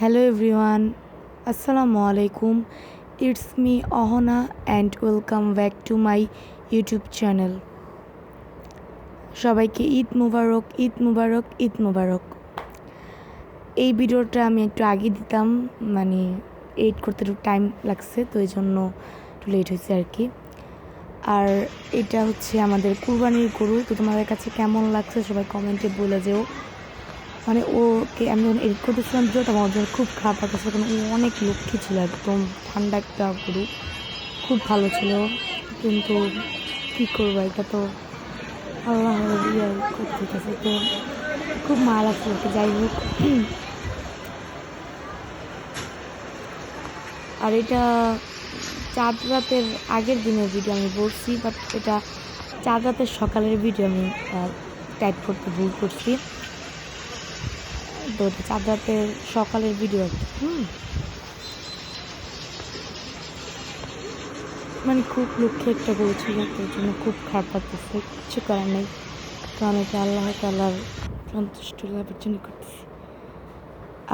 Hello everyone আসসালামু আলাইকুম it's me Ahana and welcome back to my YouTube channel সবাইকে ঈদ মুবারক ঈদ মুবারক ঈদ মুবারক। এই ভিডিওটা আমি একটু আগে দিতাম মানে এডিট করতে একটু টাইম লাগছে, তো এই জন্য একটু লেট হয়েছে আর কি আর এটা হচ্ছে আমাদের কুরবানির গরু, তো তোমাদের কাছে কেমন লাগছে সবাই কমেন্টে বলে যেও। মানে ওকে আমি যখন এডিট করতেছিলাম ভিডিওটা আমার জন্য খুব খারাপ লাগতেছিল, কারণ ও অনেক লক্ষ্মী ছিল, একদম ঠান্ডা একটা গরু। খুব ভালো ছিল, কিন্তু কী করব, এটা তো আল্লাহ ইয়ে করতেছে তো খুব মায়া লাগছিল যাই হোক। আর এটা চাঁদ রাতের আগের দিনের ভিডিও আমি বলছি বাট এটা চাঁদ রাতের সকালের ভিডিও আমি টাইপ করতে ভুল করছি। তো রাতের সকালের ভিডিও আর কি, হুম। মানে খুব লক্ষ্যে একটা করেছিল তো ওই জন্য খুব খারাপ লাগতেছে, কিছু করার নেই। কারণ এটা আল্লাহ তাল্লার সন্তুষ্ট লাভের জন্য করতেছি।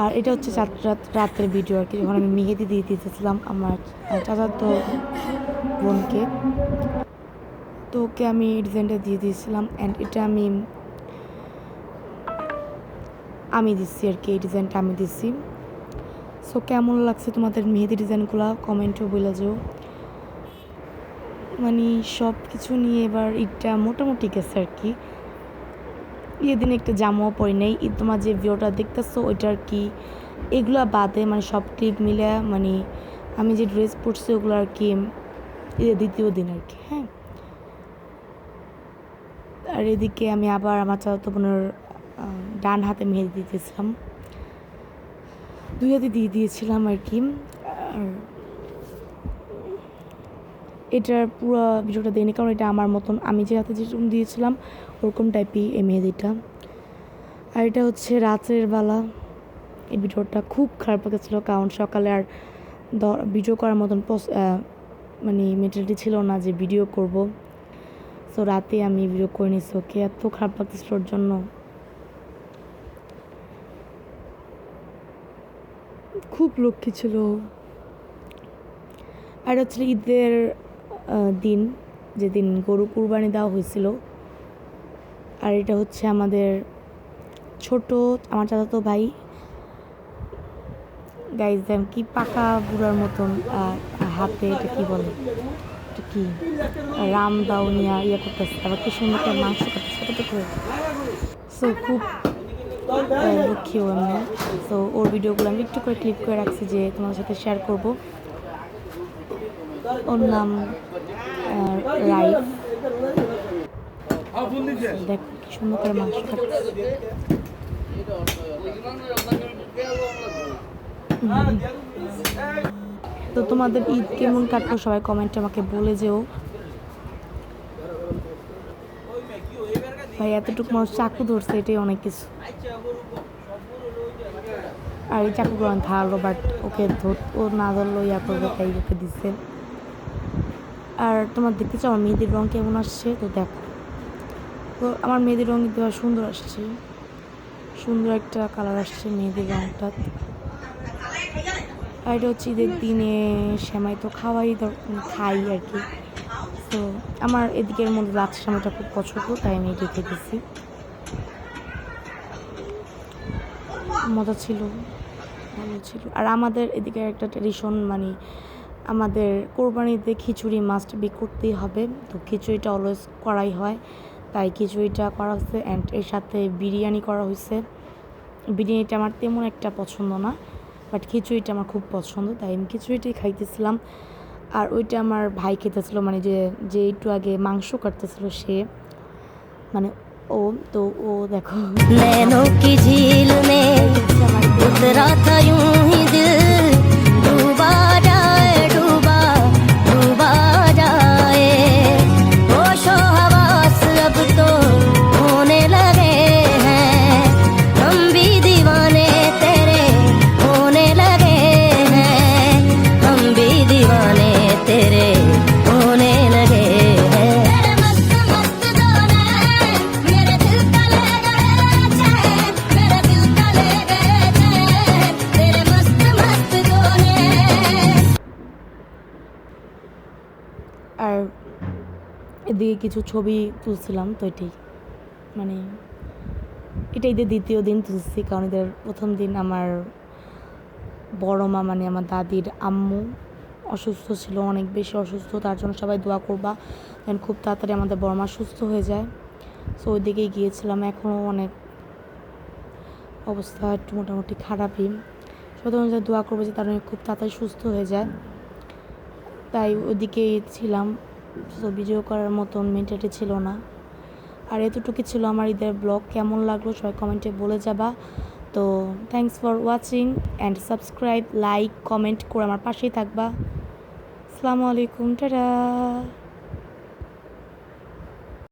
আর এটা হচ্ছে চাঁদ রাত রাতের ভিডিও আর কি, যখন আমি মেহেদি দিয়ে দিতেছিলাম আমার চাচাতো বোনকে। তো ওকে আমি ডিজাইনটা দিয়ে দিয়েছিলাম অ্যান্ড এটা আমি আমি দিচ্ছি আর কি, এই ডিজাইনটা আমি দিচ্ছি। সো কেমন লাগছে তোমাদের মেহেদি ডিজাইনগুলো কমেন্টও বলে যেও। মানে সব কিছু নিয়ে এবার ঈদটা মোটামুটি গেছে আর কি। দিনে একটা জামাও পরি নেই। ঈদ তোমার যে ভিডিওটা দেখতেছো, ওইটা আর কি। এগুলো বাদে মানে সব ক্লিপ মিলে মানে আমি যে ড্রেস পরছি, ওগুলো আর কি ঈদের দ্বিতীয় দিন আর কি হ্যাঁ। আর এদিকে আমি আবার আমার চাচাতো বোনের ডান হাতে মেহেদি দিতেছিলাম দুই হাতে দিয়ে দিয়েছিলাম আর কি। এটার পুরো ভিডিওটা দেয়নি, কারণ এটা আমার মতন। আমি যে হাতে যেরকম দিয়েছিলাম, ওরকম টাইপই এই মেহেদিটা। আর এটা হচ্ছে রাতের বেলা। এই ভিডিওটা খুব খারাপ লেগেছিলো, কারণ সকালে আর ভিডিও করার মতন মানে মেটেরিয়ালটি ছিল না যে ভিডিও করব। সো রাতে আমি ভিডিও করে নিচ্ছি ওকে এত খারাপ লাগতেছিল ওর জন্য। খুব লক্ষ্মী ছিল। আর হচ্ছে ঈদের দিন, যেদিন গরু কুরবানি দেওয়া হয়েছিল, আর এটা হচ্ছে আমাদের ছোট, আমার চাচাতো ভাই। গাইজ দেন কি পাকা বুড়ার মতন হাতে এটা কি বলে? এটা কি? রাম দাও নিয়ে ইয়ে করতেছে, আবার কি সুন্দর করে মাংস করতেছে, ছোটো সো খুব লক্ষ্মী ও এমনি তো ওর ভিডিওগুলো আমি একটু করে ক্লিক করে রাখছি যে তোমার সাথে শেয়ার করব। ওর নাম রাইফ। দেখো, কি সুন্দর করে মাংস তো তোমাদের ঈদ কেমন কাটলো? সবাই কমেন্টে আমাকে বলে যেও। ভাই, এতটুকু মানুষ চাকু ধরছে, এটাই অনেক কিছু। আর এই চাকুগুলো ধারলো বাট ওকে ধর, ও না ধরলো ইয়া করবে, তাই ওকে দিচ্ছে। আর তোমার দেখতে চাও, আমার মেয়েদের রঙ কেমন আসছে? তো দেখো। তো আমার মেয়েদের রঙ দেওয়া সুন্দর আসছে। সুন্দর একটা কালার আসছে মেয়েদের রঙটা আর এটা হচ্ছে ঈদের দিনে, সেমাই তো খাওয়াই, খাই আর কি। তো আমার এদিকের মধ্যে লাচ্ছা সেমাইটা খুব পছন্দ, তাই আমি এটা খেতেছি মজা ছিল, ভালো ছিল। আর আমাদের এদিকে একটা ট্রেডিশন মানে আমাদের কোরবানিতে খিচুড়ি মাস্ট বি করতেই হবে। তো খিচুড়িটা অলওয়েজ করাই হয়। তাই খিচুড়িটা করা হয়েছে অ্যান্ড এর সাথে বিরিয়ানি করা হয়েছে। বিরিয়ানিটা আমার তেমন একটা পছন্দ না বাট খিচুড়িটা আমার খুব পছন্দ, তাই আমি খিচুড়িটাই খাইতেছিলাম। আর ওইটা আমার ভাই খেতেছিল মানে যে যে একটু আগে মাংস কাটতেছিল সে। মানে ও তো ও দেখো। ওদিকে কিছু ছবি তুলছিলাম, তো এটাই। মানে এটা ঈদের দ্বিতীয় দিন তুলছি, কারণ ঈদের প্রথম দিন আমার বড় মা মানে আমার দাদির আম্মু অসুস্থ ছিল, অনেক বেশি অসুস্থ, তার জন্য সবাই দোয়া করবা দেন খুব তাড়াতাড়ি আমাদের বড় মা সুস্থ হয়ে যায়। সো ওই দিকেই গিয়েছিলাম, এখনও অনেক অবস্থা একটু মোটামুটি খারাপই। সুতরাং যে দোয়া করব যে তারা খুব তাড়াতাড়ি সুস্থ হয়ে যায়। তাই ওদিকেই ছিলাম। তো ভিডিও করার মতন মেন্টালিটি ছিল না। আর এতটুকু ছিল আমার ঈদের ব্লগ কেমন লাগল সবাই কমেন্টে বলে যাবা। তো thanks for watching and subscribe like comment করে আমার পাশেই থাকবা। আসসালামু আলাইকুম, টাটা।